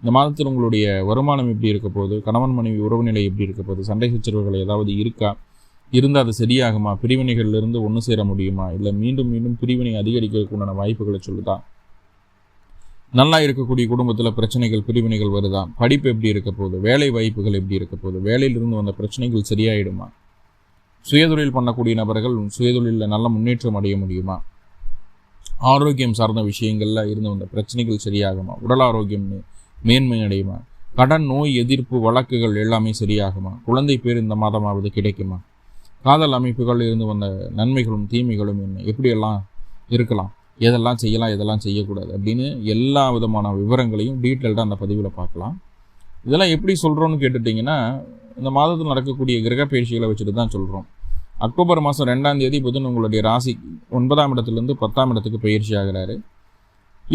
இந்த மாதத்தில் உங்களுடைய வருமானம் எப்படி இருக்க போகுது? கணவன் மனைவி உறவு நிலை எப்படி இருக்க போகுது? சண்டை சச்சரவுகள் ஏதாவது இருக்கா? இருந்தால் அது சரியாகுமா? பிரிவினைகள்லேருந்து ஒன்று சேர முடியுமா? இல்லை மீண்டும் மீண்டும் பிரிவினை அதிகரிக்கிறதுக்கு உண்டான வாய்ப்புகளை சொல்லுதா? நல்லா இருக்கக்கூடிய குடும்பத்தில் பிரச்சனைகள் பிரிவினைகள் வருதா? படிப்பு எப்படி இருக்க போகுது? வேலை வாய்ப்புகள் எப்படி இருக்க போகுது? வேலையிலிருந்து வந்த பிரச்சனைகள் சரியாயிடுமா? சுயதொழில் பண்ணக்கூடிய நபர்கள் சுயதொழிலில் நல்ல முன்னேற்றம் அடைய முடியுமா? ஆரோக்கியம் சார்ந்த விஷயங்களில் இருந்து வந்த பிரச்சனைகள் சரியாகுமா? உடல் ஆரோக்கியம் மேன்மை அடையுமா கடன் நோய் எதிர்ப்பு வழக்குகள் எல்லாமே சரியாகுமா? குழந்தை பேர் இந்த மாதமாவது கிடைக்குமா? காதல் அமைப்புகள் இருந்து வந்த நன்மைகளும் தீமைகளும் என்ன? எப்படியெல்லாம் இருக்கலாம்? எதெல்லாம் செய்யலாம் எதெல்லாம் செய்யக்கூடாது? அப்படின்னு எல்லா விதமான விவரங்களையும் டீட்டெயில்டாக அந்த பதிவில் பார்க்கலாம். இதெல்லாம் எப்படி சொல்கிறோன்னு கேட்டுட்டிங்கன்னா இந்த மாதத்தில் நடக்கக்கூடிய கிரக பயிற்சிகளை வச்சுட்டு தான் சொல்கிறோம் அக்டோபர் மாதம் ரெண்டாம் தேதி புதன் உங்களுடைய ராசி ஒன்பதாம் இடத்துலேருந்து பத்தாம் இடத்துக்கு பயிற்சி ஆகிறாரு.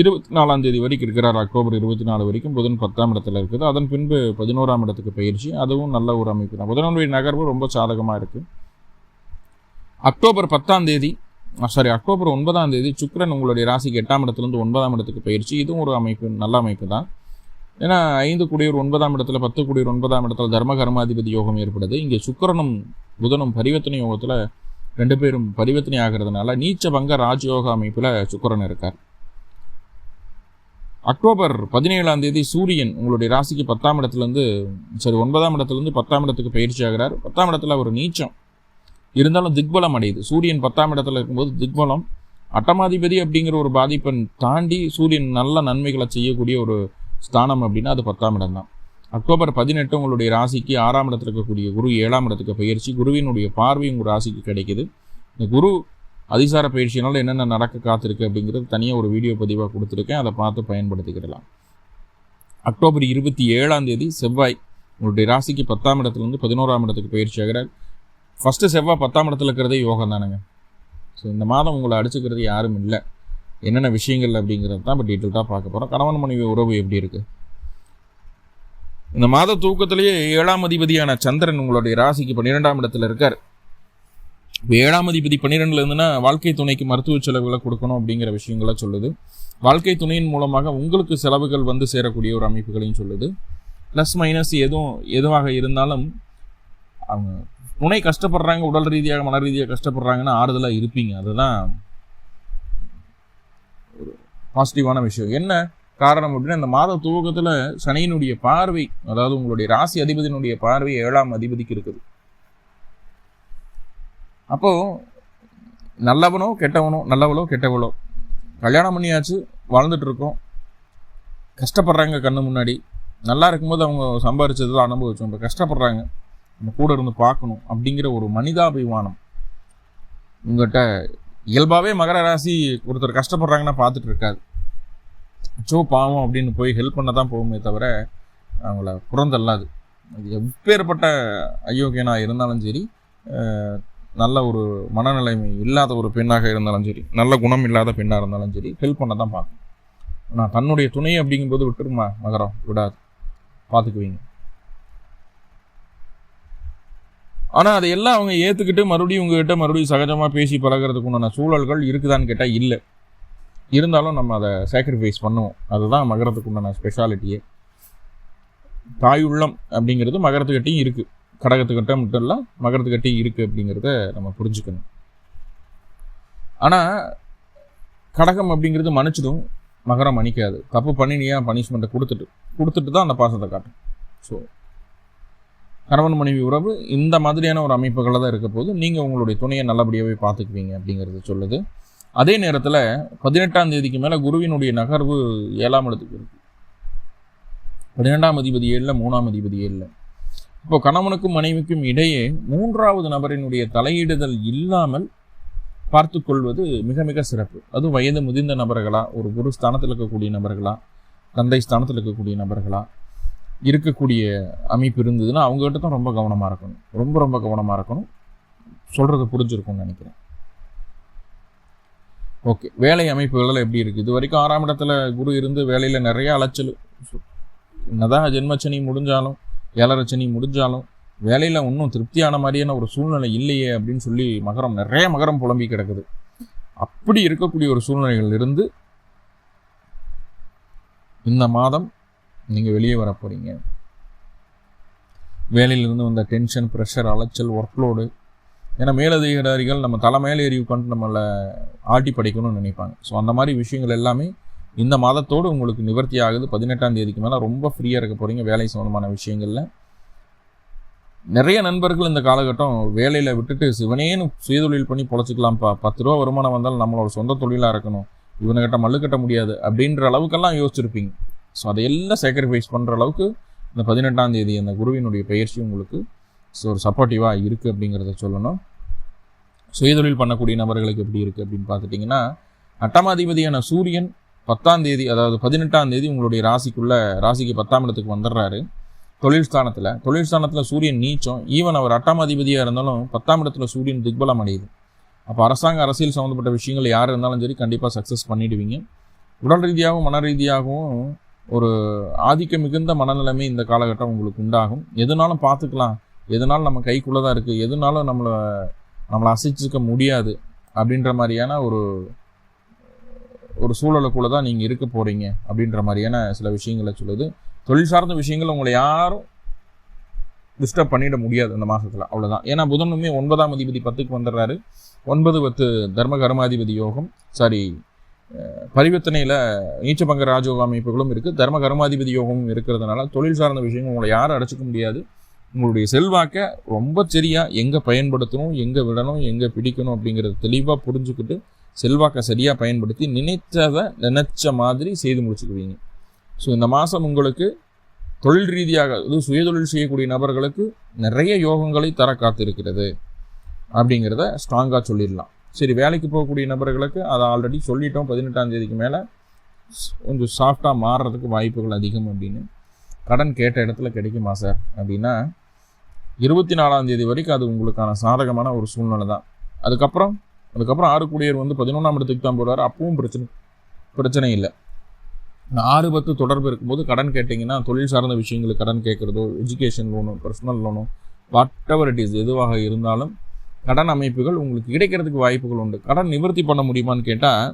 இருபத்தி நாலாம் தேதி வரைக்கும் இருக்கிறார். அக்டோபர் இருபத்தி நாலு வரைக்கும் புதன் பத்தாம் இடத்துல இருக்குது. அதன் பின்பு பதினோராம் இடத்துக்கு பயிற்சி. அதுவும் நல்ல ஒரு அமைப்பு தான். புதனுடைய நகர்வு ரொம்ப சாதகமாக இருக்குது அக்டோபர் பத்தாம் தேதி சாரி அக்டோபர் ஒன்பதாம் தேதி சுக்கிரன் உங்களுடைய ராசிக்கு எட்டாம் இடத்துலேருந்து ஒன்பதாம் இடத்துக்கு பயிற்சி. இதுவும் ஒரு அமைப்பு நல்ல அமைப்பு தான். ஏன்னா ஐந்து குடியூர் ஒன்பதாம் இடத்துல பத்து குடியூர் ஒன்பதாம் இடத்துல தர்ம கர்மாதிபதி யோகம் ஏற்படுது. இங்கே சுக்கிரனும் புதனும் பரிவர்த்தனை யோகத்தில் ரெண்டு பேரும் பரிவர்த்தனை ஆகிறதுனால நீச்ச பங்க ராஜயோக அமைப்பில் சுக்கரன் இருக்கார். அக்டோபர் பதினேழாம் தேதி சூரியன் உங்களுடைய ராசிக்கு பத்தாம் இடத்துலேருந்து சரி ஒன்பதாம் இடத்துலேருந்து பத்தாம் இடத்துக்கு பயிற்சி ஆகிறார். பத்தாம் இடத்துல ஒரு நீச்சம். இருந்தாலும் திக்பலம் அடையுது. சூரியன் பத்தாம் இடத்துல இருக்கும்போது திக்பலம். அட்டமாதிபதி அப்படிங்கிற ஒரு பாதிப்பை தாண்டி சூரியன் நல்ல நன்மைகளை செய்யக்கூடிய ஒரு ஸ்தானம் அப்படின்னா அது பத்தாம் இடம் தான். அக்டோபர் பதினெட்டு உங்களுடைய ராசிக்கு ஆறாம் இடத்துல இருக்கக்கூடிய குரு ஏழாம் இடத்துக்கு பயிற்சி. குருவினுடைய பார்வை உங்கள் ராசிக்கு கிடைக்குது. இந்த குரு அதிசார பயிற்சியினால் என்னென்ன நடக்க காத்திருக்கு அப்படிங்கிறது தனியாக ஒரு வீடியோ பதிவாக கொடுத்துருக்கேன். அதை பார்த்து பயன்படுத்திக்கிடலாம். அக்டோபர் இருபத்தி ஏழாம் தேதி செவ்வாய் உங்களுடைய ராசிக்கு பத்தாம் இடத்துலேருந்து பதினோராம் இடத்துக்கு பயிற்சி ஆகிறார். ஃபஸ்ட்டு செவ்வாய் பத்தாம் இடத்துல இருக்கிறதே யோகம் தானுங்க. ஸோ இந்த மாதம் உங்களை அடிச்சுக்கிறது யாரும் இல்லை. என்னென்ன விஷயங்கள் அப்படிங்கிறது தான் இப்போ டீட்டெயில்டாக பார்க்க போகிறோம் கணவன் மனைவி உறவு எப்படி இருக்குது இந்த மாத தூக்கத்திலேயே ஏழாம் அதிபதியான சந்திரன் உங்களுடைய ராசிக்கு பன்னிரெண்டாம் இடத்துல இருக்கார். ஏழாம் அதிபதி பன்னிரெண்டுல இருந்துன்னா வாழ்க்கை துணைக்கு மருத்துவ செலவுகளை கொடுக்கணும் அப்படிங்கிற விஷயங்களை சொல்லுது. வாழ்க்கை துணையின் மூலமாக உங்களுக்கு செலவுகள் வந்து சேரக்கூடிய ஒரு அமைப்புகளையும் சொல்லுது. ப்ளஸ் மைனஸ் எதுவும் எதுவாக இருந்தாலும் அவங்க துணை கஷ்டப்படுறாங்க உடல் ரீதியாக மன ரீதியாக கஷ்டப்படுறாங்கன்னா ஆறுதலாக இருப்பீங்க. அதுதான் ஒரு பாசிட்டிவான விஷயம். என்ன காரணம் அப்படின்னா இந்த மாத துவக்கத்தில் சனியினுடைய பார்வை அதாவது உங்களுடைய ராசி அதிபதியினுடைய பார்வை ஏழாம் அதிபதிக்கு இருக்குது. அப்போது நல்லவனோ கெட்டவனோ நல்லவளோ கெட்டவளோ கல்யாணம் பண்ணியாச்சு வாழ்ந்துட்டுருக்கோம். கஷ்டப்படுறாங்க கண்ணு முன்னாடி. நல்லா இருக்கும்போது அவங்க சம்பாரிச்சதெல்லாம் அனுபவிச்சோம். இப்போ கஷ்டப்படுறாங்க. நம்ம கூட இருந்து பார்க்கணும் அப்படிங்கிற ஒரு மனிதாபிமானம். உங்கள்கிட்ட இயல்பாகவே மகர ராசி ஒருத்தர் கஷ்டப்படுறாங்கன்னா பார்த்துட்டு இருக்காது. அச்சோ பாவம் அப்படின்னு போய் ஹெல்ப் பண்ண தான் போகுமே தவிர அவங்கள புறந்தல்லாது அது எப்பேற்பட்ட அயோக்கியனாக இருந்தாலும் சரி நல்ல ஒரு மனநிலைமை இல்லாத ஒரு பெண்ணாக இருந்தாலும் சரி நல்ல குணம் இல்லாத பெண்ணாக இருந்தாலும் சரி ஹெல்ப் பண்ண தான் பார்க்கும் நான் தன்னுடைய துணை அப்படிங்கும்போது விட்டுருமா மகரம்? விடாது. பார்த்துக்குவீங்க. ஆனால் அதையெல்லாம் அவங்க ஏற்றுக்கிட்டு மறுபடியும் உங்ககிட்ட மறுபடியும் சகஜமாக பேசி பழகுறதுக்கு உண்டான சூழல்கள் இருக்குதான்னு கேட்டால் இல்லை. இருந்தாலும் நம்ம அதை சாக்ரிஃபைஸ் பண்ணுவோம். அதுதான் மகரத்துக்கு உண்டான ஸ்பெஷாலிட்டியே தாய் உள்ளம் அப்படிங்கிறது மகரத்துக்கிட்டையும் இருக்குது கடகத்துக்கிட்ட மட்டும் இல்லை மகரத்துக்கிட்டே இருக்குது அப்படிங்கிறத நம்ம புரிஞ்சுக்கணும். ஆனால் கடகம் அப்படிங்கிறது மன்னிச்சதும் மகரம் மன்னிக்காது. தப்பு பண்ணினியா பனிஷ்மெண்ட்டை கொடுத்துட்டு கொடுத்துட்டு தான் அந்த பாசத்தை காட்டும். ஸோ கணவன் மனைவி உறவு இந்த மாதிரியான ஒரு அமைப்புகளில் தான் இருக்க போது நீங்கள் உங்களுடைய துணையை நல்லபடியாகவே பார்த்துக்குவீங்க அப்படிங்கிறது சொல்லுது. அதே நேரத்தில் பதினெட்டாம் தேதிக்கு மேலே குருவினுடைய நகர்வு ஏழாம் இடத்துக்கு இருக்குது பன்னிரெண்டாம் அதிபதி ஏழில் மூணாம் அதிபதி ஏழில். இப்போ கணவனுக்கும் மனைவிக்கும் இடையே மூன்றாவது நபரினுடைய தலையிடுதல் இல்லாமல் பார்த்து கொள்வது மிக மிக சிறப்பு. அதுவும் வயது முதிர்ந்த நபர்களா ஒரு குரு ஸ்தானத்தில் இருக்கக்கூடிய நபர்களா தந்தை ஸ்தானத்தில் இருக்கக்கூடிய நபர்களா இருக்கக்கூடிய அமைப்பு இருந்ததுன்னா அவங்ககிட்ட தான் ரொம்ப கவனமாக இருக்கணும். ரொம்ப ரொம்ப கவனமாக இருக்கணும். சொல்கிறது புரிஞ்சிருக்கும்னு நினைக்கிறேன். ஓகே. வேலை அமைப்புகளில் எப்படி இருக்குது இது வரைக்கும் ஆறாம் இடத்துல குரு இருந்து வேலையில் நிறைய அலைச்சல். என்னதான் ஜென்மச்சனி முடிஞ்சாலும் ஏழரச்சனி முடிஞ்சாலும் வேலையில் இன்னும் திருப்தியான மாதிரியான ஒரு சூழ்நிலை இல்லையே அப்படின்னு சொல்லி மகரம் நிறைய மகரம் புலம்பி கிடக்குது. அப்படி இருக்கக்கூடிய ஒரு சூழ்நிலைகள் இருந்து இந்த மாதம் நீங்கள் வெளியே வர போகிறீங்க வேலையிலிருந்து வந்த டென்ஷன் ப்ரெஷர் அலைச்சல் ஒர்க்லோடு ஏன்னா மேலதிகாரிகள் நம்ம தலை மேலே ஏறி உட்காந்து நம்மளை ஆட்டி படைக்கணும்னு நினைப்பாங்க. ஸோ அந்த மாதிரி விஷயங்கள் எல்லாமே இந்த மாதத்தோடு உங்களுக்கு நிவர்த்தி ஆகுது. பதினெட்டாம் தேதிக்கு மேலே ரொம்ப ஃப்ரீயாக இருக்க போகிறீங்க வேலை சம்மந்தமான விஷயங்களில். நிறைய நண்பர்கள் இந்த காலகட்டம் வேலையில் விட்டுட்டு சிவனேன்னு சுயதொழில் பண்ணி பொழைச்சிக்கலாம்ப்பா. பத்து ரூபா வருமானம் வந்தாலும் நம்மளோட சொந்த தொழிலாக இருக்கணும். இவனுக்கிட்ட மல்லு கட்ட முடியாது அப்படின்ற அளவுக்கெல்லாம் யோசிச்சிருப்பீங்க. ஸோ அதையெல்லாம் சாக்ரிஃபைஸ் பண்ணுற அளவுக்கு இந்த பதினெட்டாம் தேதி அந்த குருவினுடைய பயிற்சி உங்களுக்கு ஸோ ஒரு சப்போர்ட்டிவாக இருக்குது அப்படிங்கிறத சொல்லணும். சுயதொழில் பண்ணக்கூடிய நபர்களுக்கு எப்படி இருக்குது அப்படின்னு பார்த்துட்டிங்கன்னா அட்டமாதிபதியான சூரியன் பத்தாம் தேதி அதாவது பதினெட்டாம் தேதி உங்களுடைய ராசிக்குள்ள ராசிக்கு பத்தாம் இடத்துக்கு வந்துடுறாரு. தொழில் ஸ்தானத்தில் தொழில் ஸ்தானத்தில் சூரியன் நீச்சம். ஈவன் அவர் அட்டாம் அதிபதியாக இருந்தாலும் பத்தாம் இடத்துல சூரியன் திக்பலம் அடையுது. அப்போ அரசாங்க அரசியல் சம்மந்தப்பட்ட விஷயங்கள் யார் இருந்தாலும் சரி கண்டிப்பாக சக்ஸஸ் பண்ணிடுவீங்க. உடல் ரீதியாகவும் மன ரீதியாகவும் ஒரு ஆதிக்க மிகுந்த மனநிலைமை இந்த காலகட்டம் உங்களுக்கு உண்டாகும். எதுனாலும் பார்த்துக்கலாம். எதுனாலும் நம்ம கைக்குள்ளே தான் இருக்குது எதுனாலும் நம்மளை நம்மளை அசைச்சிக்க முடியாது. அப்படின்ற மாதிரியான ஒரு ஒரு சூழலுக்குள்ளே தான் நீங்கள் இருக்க போகிறீங்க அப்படின்ற மாதிரியான சில விஷயங்களை சொல்லுது. தொழில் சார்ந்த விஷயங்கள் உங்களை யாரும் டிஸ்டர்ப் பண்ணிட முடியாது அந்த மாதத்தில் அவ்வளோதான் ஏன்னா புதனுமே ஒன்பதாம் அதிபதி பத்துக்கு வந்துடுறாரு. ஒன்பது பத்து தர்ம கர்மாதிபதி யோகம். சாரி பரிவர்த்தனையில் நீச்சபங்க ராஜயோக அமைப்புகளும் இருக்குது தர்ம கர்மாதிபதி யோகமும் இருக்கிறதுனால தொழில் சார்ந்த விஷயங்கள் உங்களை யாரும் அடைச்சிக்க முடியாது. உங்களுடைய செல்வாக்கை ரொம்ப சரியாக எங்கே பயன்படுத்தணும் எங்கே விடணும் எங்கே பிடிக்கணும் அப்படிங்கிறத தெளிவாக புரிஞ்சுக்கிட்டு செல்வாக்கை சரியாக பயன்படுத்தி நினைத்ததை நினைச்ச மாதிரி செய்து முடிச்சுக்குவீங்க. ஸோ இந்த மாதம் உங்களுக்கு தொழில் ரீதியாக அதாவது சுயதொழில் செய்யக்கூடிய நபர்களுக்கு நிறைய யோகங்களை தர காத்திருக்கிறது அப்படிங்கிறத ஸ்ட்ராங்காக சொல்லிடலாம். சரி வேலைக்கு போகக்கூடிய நபர்களுக்கு அதை ஆல்ரெடி சொல்லிட்டோம் பதினெட்டாம் தேதிக்கு மேலே கொஞ்சம் சாஃப்டாக மாறுறதுக்கு வாய்ப்புகள் அதிகம் அப்படின்னு. கடன் கேட்ட இடத்துல கிடைக்குமா சார் அப்படின்னா இருபத்தி நாலாம் தேதி வரைக்கும் அது உங்களுக்கான சாதகமான ஒரு சூழ்நிலை தான் அதுக்கப்புறம் அதுக்கப்புறம் ஆறு கூடியர் வந்து பதினொன்றாம் இடத்துக்கு தான் போகிறாரு அப்பவும் பிரச்சனை பிரச்சனை இல்லை. ஆறு பத்து தொடர்பு இருக்கும்போது கடன் கேட்டிங்கன்னா தொழில் சார்ந்த விஷயங்களுக்கு கடன் கேட்குறதோ எஜுகேஷன் லோனோ பர்சனல் லோனோ வாட் எவர் இட் இஸ் எதுவாக இருந்தாலும் கடன் அமைப்புகள் உங்களுக்கு கிடைக்கிறதுக்கு வாய்ப்புகள் உண்டு. கடன் நிவர்த்தி பண்ண முடியுமான்னு கேட்டால்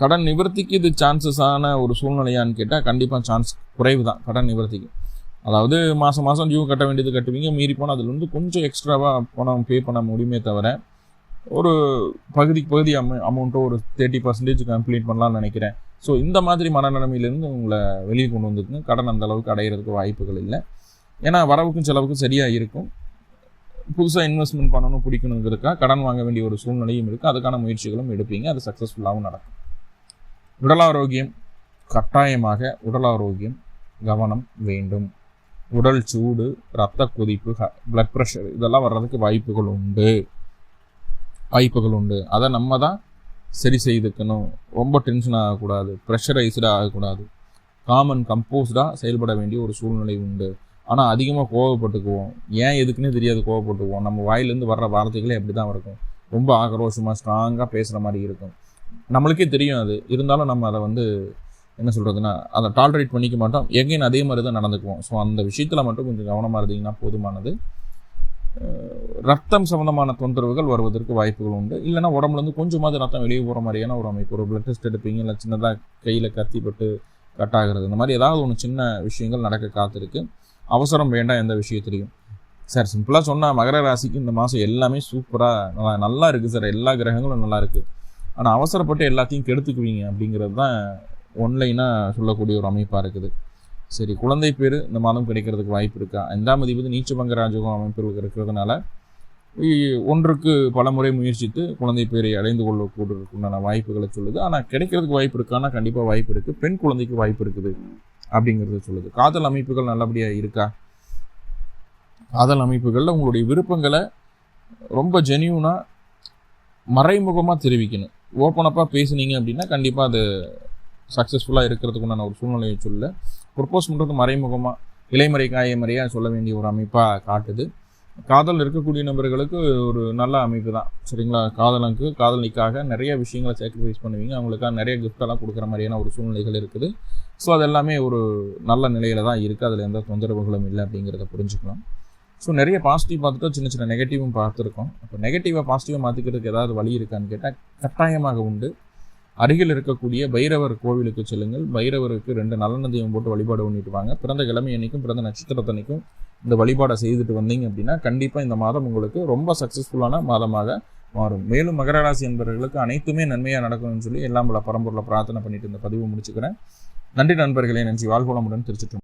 கடன் நிவர்த்திக்கு இது சான்சஸான ஒரு சூழ்நிலையான்னு கேட்டால் கண்டிப்பாக சான்ஸ் குறைவு தான் கடன் நிவர்த்திக்கு. அதாவது மாதம் மாதம் டியூ கட்ட வேண்டியது கட்டுவீங்க மீறி போனால் அதில் வந்து கொஞ்சம் எக்ஸ்ட்ராவாக பணம் பே பண்ண முடியுமே தவிர ஒரு பகுதிக்கு பகுதி அமௌ அமௌண்ட்டோ ஒரு தேர்ட்டி பர்சன்டேஜ் கம்ப்ளீட் பண்ணலாம்னு நினைக்கிறேன். ஸோ இந்த மாதிரி மனநிலைமையிலேருந்து உங்களை வெளியே கொண்டு வந்துருக்குங்க கடன் அந்த அளவுக்கு அடையிறதுக்கு வாய்ப்புகள் இல்லை. ஏன்னா வரவுக்கும் செலவுக்கும் சரியாக இருக்கும். புதுசாக இன்வெஸ்ட்மெண்ட் பண்ணணும் பிடிக்கணுங்கிறதுக்காக கடன் வாங்க வேண்டிய ஒரு சூழ்நிலையும் இருக்குது அதுக்கான முயற்சிகளும் எடுப்பீங்க. அது சக்ஸஸ்ஃபுல்லாகவும் நடக்கும். உடல் ஆரோக்கியம் கட்டாயமாக உடல் ஆரோக்கியம் கவனம் வேண்டும். உடல் சூடு ரத்த கொதிப்பு பிளட் ப்ரெஷர் இதெல்லாம் வர்றதுக்கு வாய்ப்புகள் உண்டு. வாய்ப்புகள் உண்டு அதை நம்ம தான் சரி செய்துக்கணும். ரொம்ப டென்ஷன் ஆகக்கூடாது. ப்ரெஷரைஸ்டாக ஆகக்கூடாது. காமன் கம்போஸ்டாக செயல்பட வேண்டிய ஒரு சூழ்நிலை உண்டு. ஆனால் அதிகமாக கோவப்பட்டுக்குவோம். ஏன் எதுக்குன்னே தெரியாது கோவப்பட்டுக்குவோம். நம்ம வாயிலேருந்து வர்ற வார்த்தைகளே அப்படி தான் இருக்கும். ரொம்ப ஆக்ரோஷமாக ஸ்ட்ராங்காக பேசுகிற மாதிரி இருக்கும். நம்மளுக்கே தெரியும் அது. இருந்தாலும் நம்ம அதை வந்து என்ன சொல்கிறதுனா அதை டாலரேட் பண்ணிக்க மாட்டோம். எங்கேயும் அதே மாதிரி தான் நடந்துக்குவோம். ஸோ அந்த விஷயத்தில் மட்டும் கொஞ்சம் கவனமாக இருந்தீங்கன்னா போதுமானது. ரத்தம் சம்மந்தமான தொந்தரவுகள் வருவதற்கு வாய்ப்புகள் உண்டு. இல்லைனா உடம்புலேருந்து கொஞ்சமாவது ரத்தம் வெளியே போகிற மாதிரியான ஒரு அமைப்பு ஒரு பிளட் டெஸ்ட் எடுப்பீங்க. இல்லை சின்னதாக கையில் கத்தி பட்டு கட் ஆகிறது. இந்த மாதிரி ஏதாவது ஒன்று சின்ன விஷயங்கள் நடக்க காத்திருக்கு. அவசரம் வேண்டாம் எந்த விஷயத்துலையும். சார் சிம்பிளாக சொன்னால் மகர ராசிக்கு இந்த மாதம் எல்லாமே சூப்பராக நல்லா நல்லா இருக்குது சார். எல்லா கிரகங்களும் நல்லா இருக்குது ஆனால் அவசரப்பட்டு எல்லாத்தையும் கெடுத்துக்குவீங்க அப்படிங்கிறது தான் ஒன்லைனாக சொல்லக்கூடிய ஒரு அமைப்பாக இருக்குது. சரி குழந்தை பேர் இந்த மாதம் கிடைக்கிறதுக்கு வாய்ப்பு இருக்கா? ஐந்தாம் அதிபதி நீச்சபங்க ராஜகம் அமைப்புகள் இருக்கிறதுனால ஒன்றுக்கு பல முறை முயற்சித்து குழந்தை பேரை அடைந்து கொள்ளக்கூடுறதுக்குண்டான வாய்ப்புகளை சொல்லுது. ஆனால் கிடைக்கிறதுக்கு வாய்ப்பு இருக்கான்னா கண்டிப்பாக வாய்ப்பு இருக்குது பெண் குழந்தைக்கு வாய்ப்பு இருக்குது அப்படிங்கிறத சொல்லுது. காதல் அமைப்புகள் நல்லபடியாக இருக்கா? காதல் அமைப்புகளில் உங்களுடைய விருப்பங்களை ரொம்ப ஜெனியூனாக மறைமுகமாக தெரிவிக்கணும். ஓப்பனப்பாக பேசுனீங்க அப்படின்னா கண்டிப்பாக அது சக்ஸஸ்ஃபுல்லாக இருக்கிறதுக்குண்டான ஒரு சூழ்நிலையை சொல்ல ப்ரொப்போஸ் பண்ணுறது மறைமுகமாக இலைமறை காயமறையாக சொல்ல வேண்டிய ஒரு அமைப்பாக காட்டுது. காதல் இருக்கக்கூடிய நபர்களுக்கு ஒரு நல்ல அமைப்பு தான். சரிங்களா? காதலுக்கு காதலிக்காக நிறைய விஷயங்களை சாக்ரிஃபைஸ் பண்ணுவீங்க. அவங்களுக்காக நிறைய கிஃப்டெல்லாம் கொடுக்குற மாதிரியான ஒரு சூழ்நிலைகள் இருக்குது. ஸோ அது எல்லாமே ஒரு நல்ல நிலையில் தான் இருக்குது அதில் எந்த தொந்தரவுகளும் இல்லை அப்படிங்கிறத புரிஞ்சுக்கலாம். ஸோ நிறைய பாசிட்டிவ் பார்த்துட்டோம் சின்ன சின்ன நெகட்டிவும் பார்த்துருக்கோம். அப்போ நெகட்டிவாக பாசிட்டிவாக மாற்றிக்கிறதுக்கு ஏதாவது வழி இருக்கான்னு கேட்டால் கட்டாயமாக உண்டு. அருகில் இருக்கக்கூடிய பைரவர் கோவிலுக்கு செல்லுங்கள். பைரவருக்கு ரெண்டு நல்லெண்ணெய்யும் போட்டு வழிபாடு பண்ணிட்டு வாங்க. பிறந்த கிழமை அன்னைக்கும் பிறந்த நட்சத்திரத்தன்னைக்கும் இந்த வழிபாடை செய்துட்டு வந்தீங்க அப்படின்னா கண்டிப்பாக இந்த மாதம் உங்களுக்கு ரொம்ப சக்ஸஸ்ஃபுல்லான மாதமாக மாறும். மேலும் மகர ராசி என்பவர்களுக்கு அனைத்துமே நன்மையாக நடக்கணும்னு சொல்லி எல்லாம் பல பரம்பொருளை பிரார்த்தனை பண்ணிட்டு இந்த பதிவு முடிச்சுக்கிறேன். நன்றி நண்பர்களே நன்றி. வாழ்வளமுடன் திருச்சிட்டு